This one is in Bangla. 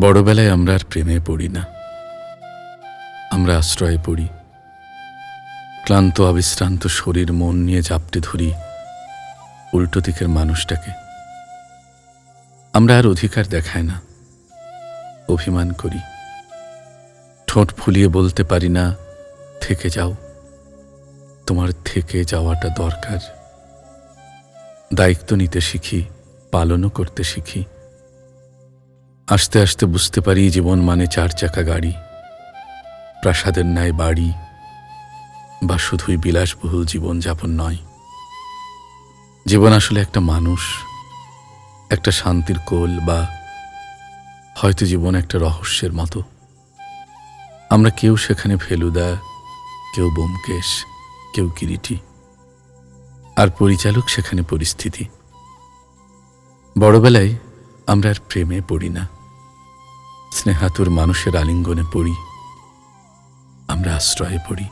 বড়বেলায় আমরা আর প্রেমে পড়ি না। আমরা আশ্রয়ে পড়ি। ক্লান্ত, অবিশ্রান্ত শরীর, মন নিয়ে জাপটে ধরি উল্টো দিকের মানুষটাকে। আমরা আর অধিকার দেখায় না, অভিমান করি। ঠোঁট ফুলিয়ে বলতে পারি না, থেকে যাও। তোমার থেকে যাওয়াটা দরকার। দায়িত্ব নিতে শিখি, পালনও করতে শিখি। আস্তে আস্তে বুঝতে পারি জীবন মানে চার চাকা গাড়ি। প্রাসাদের ন্যায় বাড়ি, বা শুধুই বিলাসবহুল জীবন যাপন নয়। জীবন আসলে একটা মানুষ, একটা শান্তির কোল, বা হয়তো জীবন একটা রহস্যের মতো। আমরা কেউ সেখানে ফেলুদা, কেউ বোমকেশ, কেউ কিরিটি, আর পরিচালক সেখানে পরিস্থিতি। বড়বেলায় আমরা আর প্রেমে পড়ি না। স্নেহাতুর মানুষের আলিঙ্গনে পড়ি। আমরা আশ্রয়ে পড়ি।